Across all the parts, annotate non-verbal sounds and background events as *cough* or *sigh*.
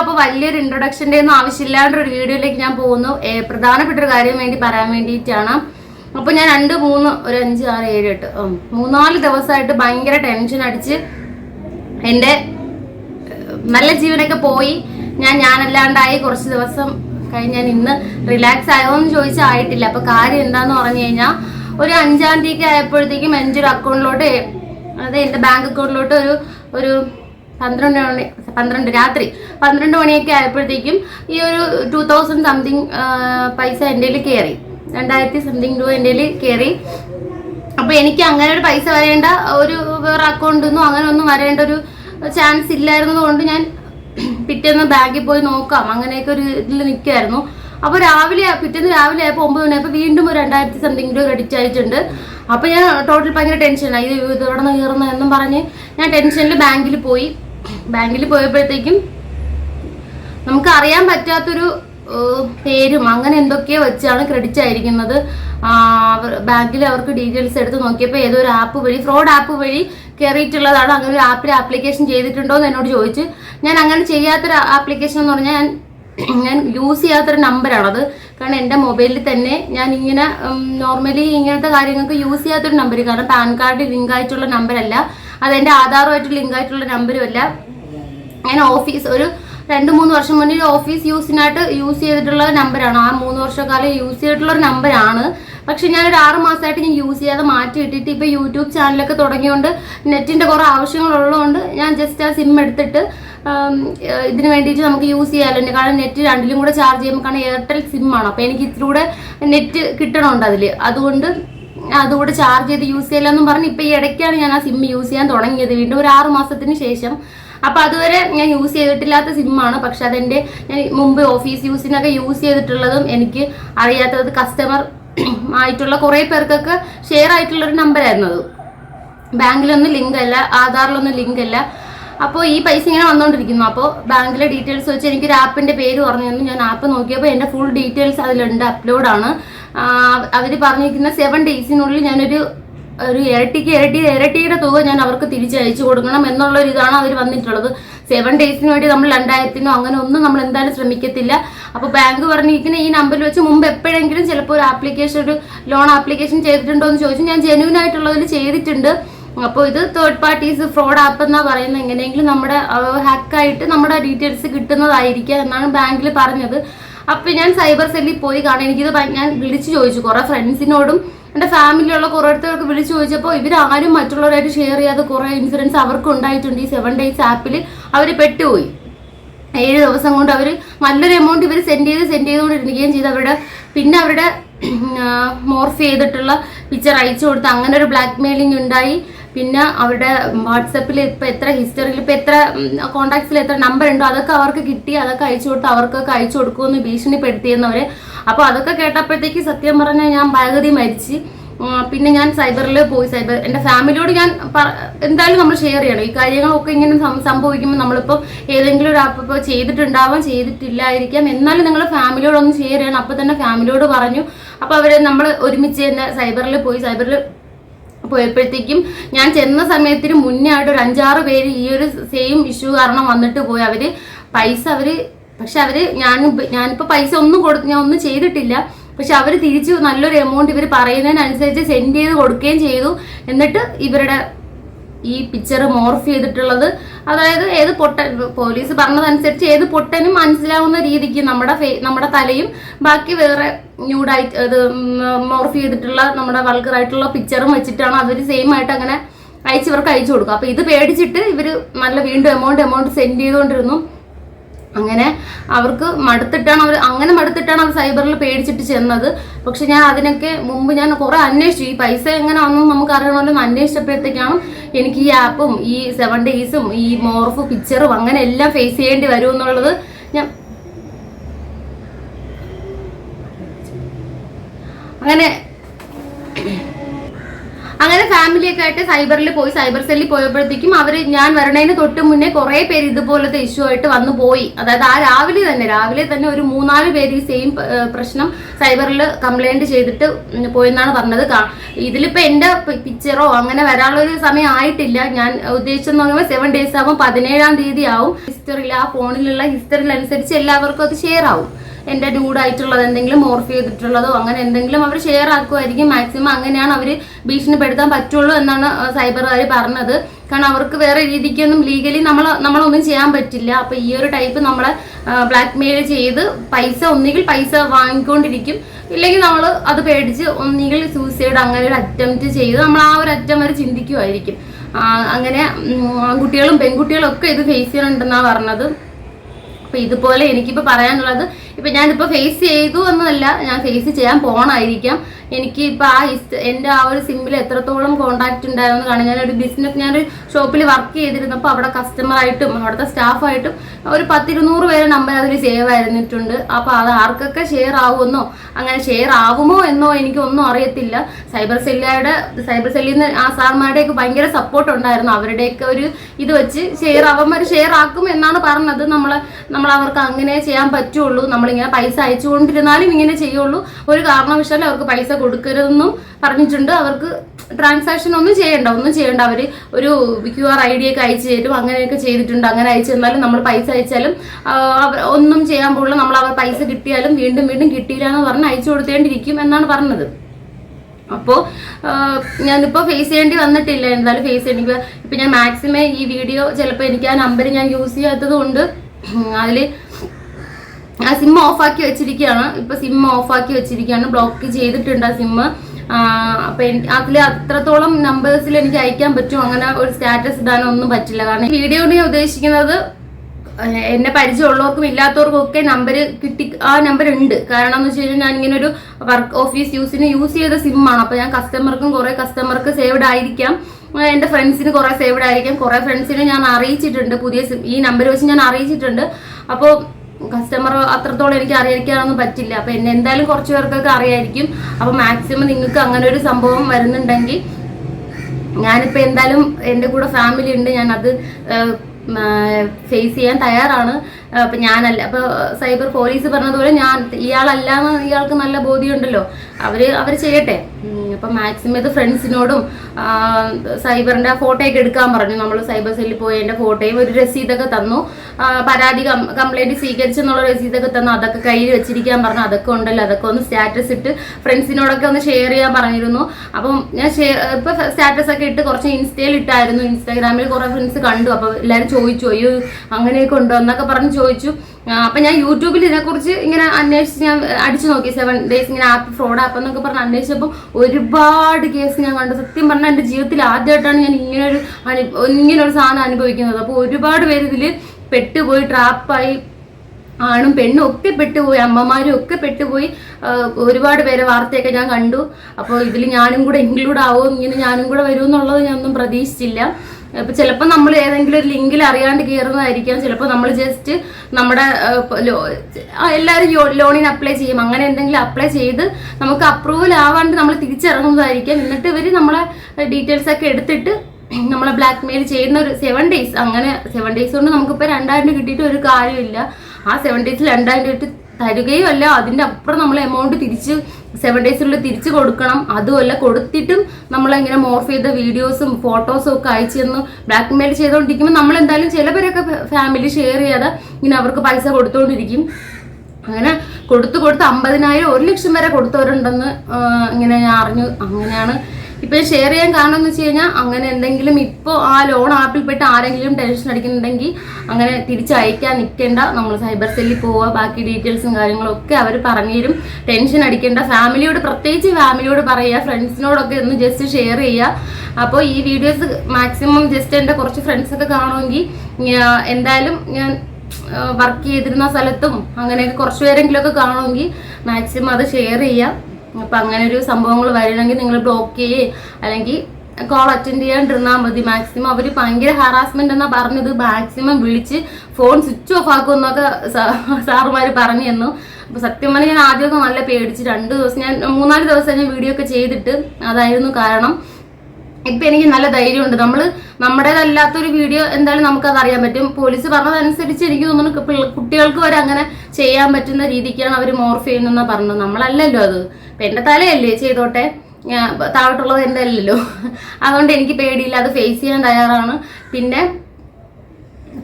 അപ്പോൾ വലിയൊരു ഇൻട്രൊഡക്ഷന്റെ ഒന്നും ആവശ്യമില്ലാണ്ട് ഒരു വീഡിയോയിലേക്ക് ഞാൻ പോകുന്നു. പ്രധാനപ്പെട്ട ഒരു കാര്യം വേണ്ടി പറയാൻ വേണ്ടിയിട്ടാണ്. അപ്പൊ ഞാൻ രണ്ട് മൂന്ന് ഒരു അഞ്ച് ആറ് ഏഴ് എട്ട് മൂന്നാൽ ദിവസമായിട്ട് ഭയങ്കര ടെൻഷൻ അടിച്ച് എന്റെ നല്ല ജീവനൊക്കെ പോയി. ഞാൻ ഞാനല്ലാണ്ടായി. കുറച്ച് ദിവസം കഴിഞ്ഞ് ഞാൻ ഇന്ന് റിലാക്സ് ആയോ എന്ന് ചോദിച്ചാൽ ആയിട്ടില്ല. അപ്പോൾ കാര്യം എന്താന്ന് പറഞ്ഞു കഴിഞ്ഞാൽ ഒരു അഞ്ചാം തീയതി ആയപ്പോഴത്തേക്കും എന്റെ ഒരു അക്കൗണ്ടിലോട്ട് അതായത് എന്റെ ബാങ്ക് അക്കൗണ്ടിലോട്ട് ഒരു ഒരു പന്ത്രണ്ട് പന്ത്രണ്ട് രാത്രി പന്ത്രണ്ട് മണിയൊക്കെ ആയപ്പോഴത്തേക്കും ഈ ഒരു ടു തൗസൻഡ് സംതിങ് പൈസ എന്റെ കയ്യിൽ കയറി. രണ്ടായിരത്തി സംതിങ് ടു എന്റെ കയ്യിൽ കയറി. അപ്പൊ എനിക്ക് അങ്ങനെ ഒരു പൈസ വരേണ്ട ഒരു വേറെ അക്കൗണ്ടിൽ അങ്ങനെ ഒന്നും വരേണ്ട ഒരു ചാൻസ് ഇല്ലായിരുന്നതുകൊണ്ട് ഞാൻ പിറ്റേന്ന് ബാങ്കിൽ പോയി നോക്കാം. അങ്ങനെയൊക്കെ ഒരു ഇതിൽ നിൽക്കുമായിരുന്നു അപ്പോൾ രാവിലെ പിറ്റേന്ന് രാവിലെ ആയപ്പോൾ ഒമ്പത് മണിയായപ്പോൾ വീണ്ടും ഒരു രണ്ടായിരത്തി സംതിങ് രൂപ ക്രെഡിറ്റ് ആയിട്ടുണ്ട് അപ്പോൾ ഞാൻ ടോട്ടൽ ഭയങ്കര ടെൻഷനായി ഇത് നിന്ന് കയറുന്ന എന്നും പറഞ്ഞ് ഞാൻ ടെൻഷനിൽ ബാങ്കിൽ പോയി. ബാങ്കിൽ പോയപ്പോഴത്തേക്കും നമുക്ക് അറിയാൻ പറ്റാത്തൊരു പേരും അങ്ങനെ എന്തൊക്കെയോ വെച്ചാണ് ക്രെഡിറ്റ് ആയിരിക്കുന്നത്. ബാങ്കിൽ അവർക്ക് ഡീറ്റെയിൽസ് എടുത്ത് നോക്കിയപ്പോൾ ഏതോ ഒരു ആപ്പ് വഴി ഫ്രോഡ് ആപ്പ് വഴി കയറിയിട്ടുള്ളതാണ് അങ്ങനെ ഒരു ആപ്പിൽ ആപ്ലിക്കേഷൻ ചെയ്തിട്ടുണ്ടോ എന്ന് എന്നോട് ചോദിച്ചു. ഞാൻ അങ്ങനെ ചെയ്യാത്തൊരു ആപ്ലിക്കേഷൻ എന്ന് പറഞ്ഞാൽ ഞാൻ ഞാൻ യൂസ് ചെയ്യാത്തൊരു നമ്പറാണത് കാരണം എന്റെ മൊബൈലിൽ തന്നെ ഞാൻ ഇങ്ങനെ നോർമലി ഇങ്ങനത്തെ കാര്യങ്ങൾക്ക് യൂസ് ചെയ്യാത്തൊരു നമ്പർ കാരണം പാൻ കാർഡ് ലിങ്ക് ആയിട്ടുള്ള നമ്പറല്ല അത് എന്റെ ആധാറുമായിട്ട് ലിങ്ക് ആയിട്ടുള്ള നമ്പറുമല്ല ഞാൻ ഓഫീസ് ഒരു രണ്ട് മൂന്ന് വർഷം മുന്നേ ഒരു ഓഫീസ് യൂസിനായിട്ട് യൂസ് ചെയ്തിട്ടുള്ള നമ്പറാണ് ആ മൂന്ന് വർഷക്കാലം യൂസ് ചെയ്തിട്ടുള്ള ഒരു നമ്പറാണ് പക്ഷെ ഞാൻ ഒരു ആറ് മാസമായിട്ട് ഞാൻ യൂസ് ചെയ്യാതെ മാറ്റി ഇട്ടിട്ട് ഇപ്പോൾ യൂട്യൂബ് ചാനലൊക്കെ തുടങ്ങിയോണ്ട് നെറ്റിന്റെ കുറേ ആവശ്യങ്ങളുള്ളതുകൊണ്ട് ഞാൻ ജസ്റ്റ് ആ സിം എടുത്തിട്ട് ഇതിനു വേണ്ടിയിട്ട് നമുക്ക് യൂസ് ചെയ്യാമല്ലോ കാരണം നെറ്റ് രണ്ടിലും കൂടെ ചാർജ് ചെയ്യുമ്പോൾ കാരണം എയർടെൽ സിമ്മാണ് അപ്പോൾ എനിക്ക് ഇതിലൂടെ നെറ്റ് കിട്ടണമുണ്ട് അതിൽ അതുകൊണ്ട് അതുകൂടെ ചാർജ് ചെയ്ത് യൂസ് ചെയ്യില്ലെന്നും പറഞ്ഞ് ഇപ്പൊ ഈ ഇടയ്ക്കാണ് ഞാൻ ആ സിം യൂസ് ചെയ്യാൻ തുടങ്ങിയത്. വീണ്ടും ഒരു ആറ് മാസത്തിന് ശേഷം അപ്പൊ അതുവരെ ഞാൻ യൂസ് ചെയ്തിട്ടില്ലാത്ത സിമ്മാണ് പക്ഷെ അതെന്റെ ഞാൻ മുമ്പ് ഓഫീസ് യൂസിനൊക്കെ യൂസ് ചെയ്തിട്ടുള്ളതും എനിക്ക് അറിയാത്തത് കസ്റ്റമർ *clears throat* ആയിട്ടുള്ള കുറേ പേർക്കൊക്കെ ഷെയർ ആയിട്ടുള്ള ഒരു നമ്പറായിരുന്നു അത്. ബാങ്കിലൊന്നും ലിങ്ക് അല്ല ആധാറിലൊന്നും ലിങ്ക് അല്ല. അപ്പോൾ ഈ പൈസ ഇങ്ങനെ വന്നുകൊണ്ടിരിക്കുന്നു അപ്പോൾ ബാങ്കിലെ ഡീറ്റെയിൽസ് വെച്ച് എനിക്കൊരു ആപ്പിന്റെ പേര് പറഞ്ഞു തന്നു. ഞാൻ ആപ്പ് നോക്കിയപ്പോൾ എന്റെ ഫുൾ ഡീറ്റെയിൽസ് അതിലുണ്ട് അപ്ലോഡാണ് അവർ പറഞ്ഞിരിക്കുന്ന സെവൻ ഡേയ്സിനുള്ളിൽ ഞാനൊരു ഒരു ഇരട്ടിക്ക് ഇരട്ടി ഇരട്ടിയുടെ തുക ഞാൻ അവർക്ക് തിരിച്ചയച്ചു കൊടുക്കണം എന്നുള്ള ഒരു ഇതാണ് അവർ വന്നിട്ടുള്ളത്. സെവൻ ഡേയ്സിന് വേണ്ടി നമ്മൾ രണ്ടായിരത്തിനോ അങ്ങനെ ഒന്നും നമ്മൾ എന്തായാലും ശ്രമിക്കത്തില്ല. അപ്പോൾ ബാങ്ക് പറഞ്ഞിരിക്കുന്ന ഈ നമ്പറിൽ വെച്ച് മുമ്പ് എപ്പോഴെങ്കിലും ചിലപ്പോൾ ഒരു ആപ്ലിക്കേഷൻ ഒരു ലോൺ ആപ്ലിക്കേഷൻ ചെയ്തിട്ടുണ്ടോ എന്ന് ചോദിച്ചു. ഞാൻ ജെന്യൂൻ ആയിട്ടുള്ളതിൽ ചെയ്തിട്ടുണ്ട്. അപ്പോൾ ഇത് തേർഡ് പാർട്ടീസ് ഫ്രോഡ് ആപ്പ് എന്നാ പറയുന്നത്. എങ്ങനെയെങ്കിലും നമ്മുടെ ഹാക്കായിട്ട് നമ്മുടെ ഡീറ്റെയിൽസ് കിട്ടുന്നതായിരിക്കാം എന്നാണ് ബാങ്കിൽ പറഞ്ഞത്. അപ്പോൾ ഞാൻ സൈബർ സെല്ലിൽ പോയി കാണാൻ എനിക്കിത് ഞാൻ വിളിച്ചു ചോദിച്ചു. കുറേ ഫ്രണ്ട്സിനോടും എന്റെ ഫാമിലിയുള്ള അടുത്തവർക്ക് വിളിച്ചു ചോദിച്ചപ്പോൾ ഇവരാരും മറ്റുള്ളവരായിട്ട് ഷെയർ ചെയ്യാതെ കുറേ ഇൻഷുറൻസ് അവർക്ക് ഉണ്ടായിട്ടുണ്ട് ഈ സെവൻ ഡേയ്സ് ആപ്പിൽ അവർ പെട്ടുപോയി. ഏഴ് ദിവസം കൊണ്ട് അവർ നല്ലൊരു എമൗണ്ട് ഇവർ സെൻഡ് ചെയ്ത് സെൻഡ് ചെയ്തുകൊണ്ടിരിക്കുകയും ചെയ്ത്. അവരുടെ പിന്നെ അവരുടെ മോർഫ് ചെയ്തിട്ടുള്ള പിക്ചർ അയച്ചു കൊടുത്ത് അങ്ങനെ ഒരു ബ്ലാക്ക് മെയിലിംഗ് ഉണ്ടായി. പിന്നെ അവരുടെ വാട്സപ്പിൽ ഇപ്പം എത്ര ഹിസ്റ്ററിയിൽ ഇപ്പം എത്ര കോണ്ടാക്ട്സിൽ എത്ര നമ്പർ ഉണ്ടോ അതൊക്കെ അവർക്ക് കിട്ടി. അതൊക്കെ അയച്ചു കൊടുത്ത് അവർക്കൊക്കെ അയച്ചു കൊടുക്കുമെന്ന് ഭീഷണിപ്പെടുത്തിയെന്നവരെ അപ്പോൾ അതൊക്കെ കേട്ടപ്പോഴത്തേക്ക് സത്യം പറഞ്ഞാൽ ഞാൻ പകുതി മരിച്ച്. പിന്നെ ഞാൻ സൈബറിൽ പോയി. സൈബർ എന്റെ ഫാമിലിയോട് ഞാൻ എന്തായാലും നമ്മൾ ഷെയർ ചെയ്യണം. ഈ കാര്യങ്ങളൊക്കെ ഇങ്ങനെ സംഭവിക്കുമ്പോൾ നമ്മളിപ്പോൾ ഏതെങ്കിലും ഒരു ആപ്പ് ഇപ്പോൾ ചെയ്തിട്ടുണ്ടാവാം ചെയ്തിട്ടില്ലായിരിക്കാം. എന്നാലും നിങ്ങൾ ഫാമിലിയോടൊന്ന് ഷെയർ ചെയ്യണം. അപ്പോൾ തന്നെ ഫാമിലിയോട് പറഞ്ഞു. അപ്പോൾ അവരെ നമ്മൾ ഒരുമിച്ച് തന്നെ സൈബറിൽ പോയി. സൈബറിൽ പോയപ്പോഴത്തേക്കും ഞാൻ ചെന്ന സമയത്തിന് മുന്നേ ആയിട്ട് ഒരു അഞ്ചാറ് പേര് ഈ ഒരു സെയിം ഇഷ്യൂ കാരണം വന്നിട്ട് പോയി. അവർ പൈസ അവർ പക്ഷെ അവർ ഞാൻ ഞാനിപ്പോ പൈസ ഒന്നും കൊടുത്ത് ഞാൻ ഒന്നും ചെയ്തിട്ടില്ല. പക്ഷെ അവർ തിരിച്ചു നല്ലൊരു എമൗണ്ട് ഇവർ പറയുന്നതിനനുസരിച്ച് സെൻഡ് ചെയ്ത് കൊടുക്കുകയും ചെയ്തു. എന്നിട്ട് ഇവരുടെ ഈ പിക്ചർ മോർഫ് ചെയ്തിട്ടുള്ളത് അതായത് ഏത് പൊട്ടൻ പോലീസ് പറഞ്ഞതനുസരിച്ച് ഏത് പൊട്ടനും മനസ്സിലാവുന്ന രീതിക്ക് നമ്മുടെ നമ്മുടെ തലയും ബാക്കി വേറെ ന്യൂഡായിട്ട് ഇത് മോർഫ് ചെയ്തിട്ടുള്ള നമ്മുടെ വൾഗറായിട്ടുള്ള പിക്ചറും വെച്ചിട്ടാണ് അവർ സെയിം ആയിട്ട് അങ്ങനെ അയച്ചവർക്ക് അയച്ചു കൊടുക്കും അപ്പോൾ ഇത് പേടിച്ചിട്ട് ഇവർ നല്ല വീണ്ടും എമൗണ്ട് എമൗണ്ട് സെൻഡ് ചെയ്തുകൊണ്ടിരുന്നു. അങ്ങനെ അവർക്ക് മടുത്തിട്ടാണ് അവർ അങ്ങനെ മടുത്തിട്ടാണ് അവർ സൈബറിൽ പേടിച്ചിട്ട് ചെന്നത്. പക്ഷെ ഞാൻ അതിനൊക്കെ മുമ്പ് ഞാൻ കുറെ അന്വേഷിച്ചു. ഈ പൈസ എങ്ങനെ വന്നും നമുക്ക് അറിയണമല്ലോ അന്വേഷിച്ചപ്പോഴത്തേക്കാണ് എനിക്ക് ഈ ആപ്പും ഈ സെവൻ ഡേയ്സും ഈ മോർഫ് പിക്ചറും അങ്ങനെ എല്ലാം ഫേസ് ചെയ്യേണ്ടി വരും എന്നുള്ളത് ഞാൻ അങ്ങനെ അങ്ങനെ ഫാമിലിയൊക്കെ ആയിട്ട് സൈബറിൽ പോയി സൈബർ സെല്ലിൽ പോയപ്പോഴത്തേക്കും അവർ ഞാൻ വരണേന് തൊട്ട് മുന്നേ കുറേ പേര് ഇതുപോലത്തെ ഇഷ്യൂ ആയിട്ട് വന്നു പോയി. അതായത് ആ രാവിലെ തന്നെ രാവിലെ തന്നെ ഒരു മൂന്നാൽ പേര് ഈ സെയിം പ്രശ്നം സൈബറിൽ കംപ്ലൈന്റ് ചെയ്തിട്ട് പോയെന്നാണ് പറഞ്ഞത്. കാ- ഇതിലിപ്പോ എന്റെ പിക്ചറോ അങ്ങനെ വരാനുള്ള ഒരു സമയം ആയിട്ടില്ല. ഞാൻ ഉദ്ദേശിച്ചെന്ന് പറയുമ്പോൾ സെവൻ ഡേയ്സ് ആകുമ്പോൾ പതിനേഴാം തീയതി ആവും. ഹിസ്റ്ററിൽ ആ ഫോണിലുള്ള ഹിസ്റ്ററിൽ അനുസരിച്ച് എല്ലാവർക്കും അത് ഷെയർ ആവും. എന്റെ ഡൂഡായിട്ടുള്ളത് എന്തെങ്കിലും മോർഫ് ചെയ്തിട്ടുള്ളതോ അങ്ങനെ എന്തെങ്കിലും അവർ ഷെയർ ആക്കുമായിരിക്കും. മാക്സിമം അങ്ങനെയാണ് അവർ ഭീഷണിപ്പെടുത്താൻ പറ്റുള്ളൂ എന്നാണ് സൈബർകാർ പറഞ്ഞത്. കാരണം അവർക്ക് വേറെ രീതിക്കൊന്നും ലീഗലി നമ്മൾ നമ്മളൊന്നും ചെയ്യാൻ പറ്റില്ല. അപ്പൊ ഈ ഒരു ടൈപ്പ് നമ്മളെ ബ്ലാക്ക് മെയിൽ ചെയ്ത് പൈസ ഒന്നുകിൽ പൈസ വാങ്ങിക്കൊണ്ടിരിക്കും. ഇല്ലെങ്കിൽ നമ്മൾ അത് പേടിച്ച് ഒന്നുകിൽ സൂസൈഡ് അങ്ങനെ ഒരു അറ്റംപ്റ്റ് ചെയ്ത് നമ്മൾ ആ ഒരു അറ്റം വരെ ചിന്തിക്കുമായിരിക്കും. അങ്ങനെ ആൺകുട്ടികളും പെൺകുട്ടികളും ഒക്കെ ഇത് ഫേസ് ചെയ്യണമെന്നാണ് പറഞ്ഞത്. അപ്പൊ ഇതുപോലെ എനിക്കിപ്പോ പറയാനുള്ളത് ഇപ്പൊ ഞാനിപ്പോ ഫേസ് ചെയ്തു എന്നല്ല ഞാൻ ഫേസ് ചെയ്യാൻ പോണായിരിക്കാം. എനിക്ക് ഇപ്പൊ ആ എന്റെ ആ ഒരു സിമ്മിൽ എത്രത്തോളം കോണ്ടാക്ട് ഉണ്ടായിരുന്നു കാണാൻ ഞാനൊരു ബിസിനസ് ഞാനൊരു ഷോപ്പിൽ വർക്ക് ചെയ്തിരുന്നപ്പോൾ അവിടെ കസ്റ്റമർ ആയിട്ടും അവിടുത്തെ സ്റ്റാഫായിട്ടും ഒരു പത്തിരുന്നൂറ് പേരെ നമ്പർ അതിൽ സേവ് ആയിരുന്നിട്ടുണ്ട്. അപ്പൊ അത് ആർക്കൊക്കെ ഷെയർ ആവുമെന്നോ അങ്ങനെ ഷെയർ ആവുമോ എന്നോ എനിക്കൊന്നും അറിയത്തില്ല. സൈബർ സെല്ലുകാരുടെ സൈബർ സെല്ലിൽ നിന്ന് ആ സാർമാരുടെയൊക്കെ ഭയങ്കര സപ്പോർട്ട് ഉണ്ടായിരുന്നു. അവരുടെയൊക്കെ ഒരു ഇത് വെച്ച് ഷെയർ അവന്മാർ ഷെയർ ആക്കും എന്നാണ് പറഞ്ഞത്. നമ്മൾ നമ്മൾ അവർക്ക് അങ്ങനെ ചെയ്യാൻ പറ്റുള്ളൂ. നമ്മളിങ്ങനെ പൈസ അയച്ചുകൊണ്ടിരുന്നാലും ഇങ്ങനെ ചെയ്യുള്ളൂ. ഒരു കാരണവശാലും അവർക്ക് പൈസ കൊടുക്കരുതെന്നും പറഞ്ഞിട്ടുണ്ട്. അവർക്ക് ട്രാൻസാക്ഷൻ ഒന്നും ചെയ്യണ്ട ഒന്നും ചെയ്യണ്ട. അവർ ഒരു ക്യു ആർ ഐ ഡി ഒക്കെ അയച്ചു തരും. അങ്ങനെയൊക്കെ ചെയ്തിട്ടുണ്ട്. അങ്ങനെ അയച്ചു തന്നാലും നമ്മൾ പൈസ അയച്ചാലും അവർ ഒന്നും ചെയ്യാൻ പോകുള്ളൂ നമ്മൾ അവർ പൈസ കിട്ടിയാലും വീണ്ടും വീണ്ടും കിട്ടിയില്ല എന്ന് പറഞ്ഞ് അയച്ചു കൊടുത്തേണ്ടിരിക്കും എന്നാണ് പറഞ്ഞത്. അപ്പോൾ ഞാനിപ്പോൾ ഫേസ് ചെയ്യേണ്ടി വന്നിട്ടില്ല. എന്തായാലും ഫേസ് ചെയ്യേണ്ടി. ഇപ്പം ഞാൻ മാക്സിമം ഈ വീഡിയോ ചിലപ്പോൾ എനിക്ക് ആ നമ്പർ ഞാൻ യൂസ് ചെയ്യാത്തത് കൊണ്ട് അതിൽ ആ സിം ഓഫാക്കി വെച്ചിരിക്കുകയാണ് ഇപ്പൊ സിം ഓഫാക്കി വെച്ചിരിക്കുകയാണ് ബ്ലോക്ക് ചെയ്തിട്ടുണ്ട് ആ സിം അപ്പൊ അതിൽ അത്രത്തോളം നമ്പേഴ്സിൽ എനിക്ക് അയക്കാൻ പറ്റും. അങ്ങനെ ഒരു സ്റ്റാറ്റസ് ഇടാനോ ഒന്നും പറ്റില്ല. കാരണം വീഡിയോ ഞാൻ ഉദ്ദേശിക്കുന്നത് എന്നെ പരിചയമുള്ളവർക്കും ഇല്ലാത്തവർക്കും ഒക്കെ നമ്പർ കിട്ടി ആ നമ്പർ ഉണ്ട്. കാരണം എന്ന് വെച്ച് കഴിഞ്ഞാൽ ഞാൻ ഇങ്ങനെ ഒരു വർക്ക് ഓഫീസ് യൂസിന് യൂസ് ചെയ്ത സിമ്മാണ് അപ്പൊ ഞാൻ കസ്റ്റമർക്കും കുറെ കസ്റ്റമർക്ക് സേവ്ഡ് ആയിരിക്കാം. എന്റെ ഫ്രണ്ട്സിന് കുറെ സേവ്ഡ് ആയിരിക്കാം. കുറെ ഫ്രണ്ട്സിനെ ഞാൻ അറിയിച്ചിട്ടുണ്ട്. പുതിയ സിം ഈ നമ്പർ വെച്ച് ഞാൻ അറിയിച്ചിട്ടുണ്ട്. അപ്പോൾ കസ്റ്റമർ അത്രത്തോളം എനിക്ക് അറിയിക്കാനൊന്നും പറ്റില്ല. അപ്പൊ എന്നെ എന്തായാലും കുറച്ച് പേർക്കൊക്കെ അറിയായിരിക്കും. അപ്പൊ മാക്സിമം നിങ്ങൾക്ക് അങ്ങനെ ഒരു സംഭവം വരുന്നുണ്ടെങ്കിൽ ഞാനിപ്പോൾ എന്തായാലും എന്റെ കൂടെ ഫാമിലി ഉണ്ട്. ഞാൻ അത് ഫേസ് ചെയ്യാൻ തയ്യാറാണ്. അപ്പൊ ഞാനല്ല അപ്പൊ സൈബർ പോലീസ് പറഞ്ഞതുപോലെ ഞാൻ ഇയാളല്ലാന്ന് ഇയാൾക്ക് നല്ല ബോധ്യമുണ്ടല്ലോ. അവർ അവർ ചെയ്യട്ടെ. ഉം, അപ്പം മാക്സിമം ഇത് ഫ്രണ്ട്സിനോടും സൈബറിന്റെ ഫോട്ടോ ഒക്കെ എടുക്കാൻ പറഞ്ഞു. നമ്മൾ സൈബർ സെല്ലിൽ പോയി എന്റെ ഫോട്ടോയും ഒരു രസീതൊക്കെ തന്നു. പരാതി സ്വീകരിച്ചു സ്വീകരിച്ചെന്നുള്ള രസീതൊക്കെ തന്നു. അതൊക്കെ കയ്യിൽ വെച്ചിരിക്കാൻ പറഞ്ഞു. അതൊക്കെ ഉണ്ടല്ലോ. അതൊക്കെ ഒന്ന് സ്റ്റാറ്റസ് ഇട്ട് ഫ്രണ്ട്സിനോടൊക്കെ ഒന്ന് ഷെയർ ചെയ്യാൻ പറഞ്ഞിരുന്നു. അപ്പം ഞാൻ ഷെയർ ഇപ്പോൾ സ്റ്റാറ്റസ് ഒക്കെ ഇട്ട് കുറച്ച് ഇൻസ്റ്റയിൽ ഇട്ടായിരുന്നു. ഇൻസ്റ്റാഗ്രാമിൽ കുറേ ഫ്രണ്ട്സ് കണ്ടു. അപ്പോൾ എല്ലാവരും ചോദിച്ചു അയ്യോ അങ്ങനെയൊക്കെ ഉണ്ടോ? എന്നൊക്കെ പറഞ്ഞ് ചോദിച്ചു. അപ്പൊ ഞാൻ യൂട്യൂബിൽ ഇതിനെക്കുറിച്ച് ഇങ്ങനെ അന്വേഷിച്ച് ഞാൻ അടിച്ചു നോക്കി. സെവൻ ഡേയ്സ് ഇങ്ങനെ ആപ്പ് ഫ്രോഡ് ആപ്പ് എന്നൊക്കെ പറഞ്ഞ് അന്വേഷിച്ചപ്പോൾ ഒരുപാട് കേസ് ഞാൻ കണ്ടു. സത്യം പറഞ്ഞാൽ എന്റെ ജീവിതത്തിൽ ആദ്യമായിട്ടാണ് ഞാൻ ഇങ്ങനെ ഒരു അനു ഇങ്ങനെ ഒരു സാധനം അനുഭവിക്കുന്നത്. അപ്പോൾ ഒരുപാട് പേര് ഇതിൽ പെട്ടുപോയി ട്രാപ്പായി. ആണും പെണ്ണും ഒക്കെ പെട്ടുപോയി അമ്മമാരും ഒക്കെ പെട്ടുപോയി. ഒരുപാട് പേരെ വാർത്തയൊക്കെ ഞാൻ കണ്ടു. അപ്പോൾ ഇതിൽ ഞാനും കൂടെ ഇൻക്ലൂഡ് ആവും ഇങ്ങനെ ഞാനും കൂടെ വരുമെന്നുള്ളത് ഞാനൊന്നും പ്രതീക്ഷിച്ചില്ല. ഇപ്പൊ ചിലപ്പോ നമ്മൾ ഏതെങ്കിലും ഒരു ലിങ്കിൽ അറിയാണ്ട് കയറുന്നതായിരിക്കാം ചിലപ്പോ നമ്മൾ ജസ്റ്റ് നമ്മുടെ എല്ലാവരും ലോണിന് അപ്ലൈ ചെയ്യും. അങ്ങനെ എന്തെങ്കിലും അപ്ലൈ ചെയ്ത് നമുക്ക് അപ്രൂവൽ ആവാണ്ട് നമ്മൾ തിരിച്ചിറങ്ങുന്നതായിരിക്കാം. എന്നിട്ട് ഇവർ നമ്മളെ ഡീറ്റെയിൽസ് ഒക്കെ എടുത്തിട്ട് നമ്മളെ ബ്ലാക്ക് മെയിൽ ചെയ്യുന്ന ഒരു സെവൻ ഡേയ്സ് അങ്ങനെ സെവൻ ഡേയ്സ് കൊണ്ട് നമുക്കിപ്പോൾ രണ്ടായിരം രൂപ കിട്ടിയിട്ട് ഒരു കാര്യമില്ല. ആ സെവൻ ഡേയ്സിൽ രണ്ടായിരം രൂപ തരുകയും അല്ല അതിന്റെ അപ്പുറം നമ്മൾ എമൗണ്ട് തിരിച്ച് സെവൻ ഡേയ്സിനുള്ളിൽ തിരിച്ചു കൊടുക്കണം. അതുമല്ല കൊടുത്തിട്ടും നമ്മളിങ്ങനെ മോർഫ് ചെയ്ത വീഡിയോസും ഫോട്ടോസും ഒക്കെ അയച്ചു തന്നു ബ്ലാക്ക് മെയിൽ ചെയ്തുകൊണ്ടിരിക്കുമ്പോൾ നമ്മൾ എന്തായാലും ചിലവരൊക്കെ ഫാമിലി ഷെയർ ചെയ്യാതെ ഇങ്ങനെ അവർക്ക് പൈസ കൊടുത്തുകൊണ്ടിരിക്കും അങ്ങനെ കൊടുത്തു കൊടുത്ത് അമ്പതിനായിരം ഒരു ലക്ഷം വരെ കൊടുത്തവരുണ്ടെന്ന് ഇങ്ങനെ ഞാൻ അറിഞ്ഞു. അങ്ങനെയാണ് ഇപ്പൊ ഷെയർ ചെയ്യാൻ കാരണം എന്ന് വെച്ച് കഴിഞ്ഞാൽ അങ്ങനെ എന്തെങ്കിലും ഇപ്പോൾ ആ ലോൺ ആപ്പിൽ പെട്ട് ആരെങ്കിലും ടെൻഷൻ അടിക്കുന്നുണ്ടെങ്കിൽ അങ്ങനെ തിരിച്ചയക്കാൻ നിൽക്കേണ്ട നമ്മൾ സൈബർ സെല്ലിൽ പോവുക ബാക്കി ഡീറ്റെയിൽസും കാര്യങ്ങളൊക്കെ അവർ പറഞ്ഞുതരും ടെൻഷൻ അടിക്കേണ്ട. ഫാമിലിയോട് പ്രത്യേകിച്ച് ഫാമിലിയോട് പറയുക ഫ്രണ്ട്സിനോടൊക്കെ ഒന്ന് ജസ്റ്റ് ഷെയർ ചെയ്യുക അപ്പോൾ ഈ വീഡിയോസ് മാക്സിമം ജസ്റ്റ് എന്റെ കുറച്ച് ഫ്രണ്ട്സൊക്കെ കാണുമെങ്കിൽ എന്തായാലും ഞാൻ വർക്ക് ചെയ്തിരുന്ന സ്ഥലത്തും അങ്ങനെയൊക്കെ കുറച്ച് പേരെങ്കിലും ഒക്കെ കാണുമെങ്കിൽ മാക്സിമം അത് ഷെയർ ചെയ്യാം. അപ്പം അങ്ങനെ ഒരു സംഭവങ്ങൾ വരണമെങ്കിൽ നിങ്ങൾ ബ്ലോക്ക് ചെയ്യേ. അല്ലെങ്കിൽ കോൾ അറ്റൻഡ് ചെയ്യാണ്ടിരുന്നാൽ മതി. മാക്സിമം അവർ ഭയങ്കര ഹറാസ്മെന്റ് എന്നാ പറഞ്ഞത്. മാക്സിമം വിളിച്ച് ഫോൺ സ്വിച്ച് ഓഫ് ആക്കുമെന്നൊക്കെ സാറുമാർ പറഞ്ഞു തന്നു. സത്യം പറഞ്ഞാൽ ഞാൻ ആദ്യമൊക്കെ നല്ല പേടിച്ച് രണ്ട് ദിവസം ഞാൻ മൂന്നാൽ ദിവസം ഞാൻ വീഡിയോ ഒക്കെ ചെയ്തിട്ട് അതായിരുന്നു കാരണം. ഇപ്പൊ എനിക്ക് നല്ല ധൈര്യമുണ്ട്. നമ്മൾ നമ്മുടേതല്ലാത്തൊരു വീഡിയോ എന്തായാലും നമുക്കത് അറിയാൻ പറ്റും. പോലീസ് പറഞ്ഞതനുസരിച്ച് എനിക്ക് തോന്നുന്നു കുട്ടികൾക്ക് വരെ അങ്ങനെ ചെയ്യാൻ പറ്റുന്ന രീതിക്കാണ് അവർ മോർഫ് ചെയ്യുന്നതെന്ന് പറഞ്ഞത്. നമ്മളല്ലല്ലോ അത്. ഇപ്പൊ എന്റെ തലയല്ലേ ചെയ്തോട്ടെ? താഴോട്ടുള്ളത് എന്റെ അല്ലല്ലോ. അതുകൊണ്ട് എനിക്ക് പേടിയില്ല. അത് ഫേസ് ചെയ്യാൻ തയ്യാറാണ്. പിന്നെ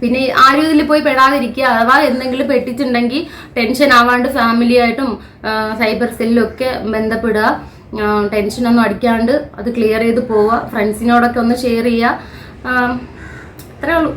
പിന്നെ ആരും ഇതിൽ പോയി പെടാതിരിക്കുക. അഥവാ എന്തെങ്കിലും പെട്ടിട്ടുണ്ടെങ്കിൽ ടെൻഷൻ ആവാണ്ട് ഫാമിലിയായിട്ടും സൈബർ സെല്ലും ഒക്കെ ബന്ധപ്പെടുക. ടെൻഷനൊന്നും അടിക്കാണ്ട് അത് ക്ലിയർ ചെയ്ത് പോവുക ഫ്രണ്ട്സിനോടൊക്കെ ഒന്ന് ഷെയർ ചെയ്യുക അത്രേ ഉള്ളൂ.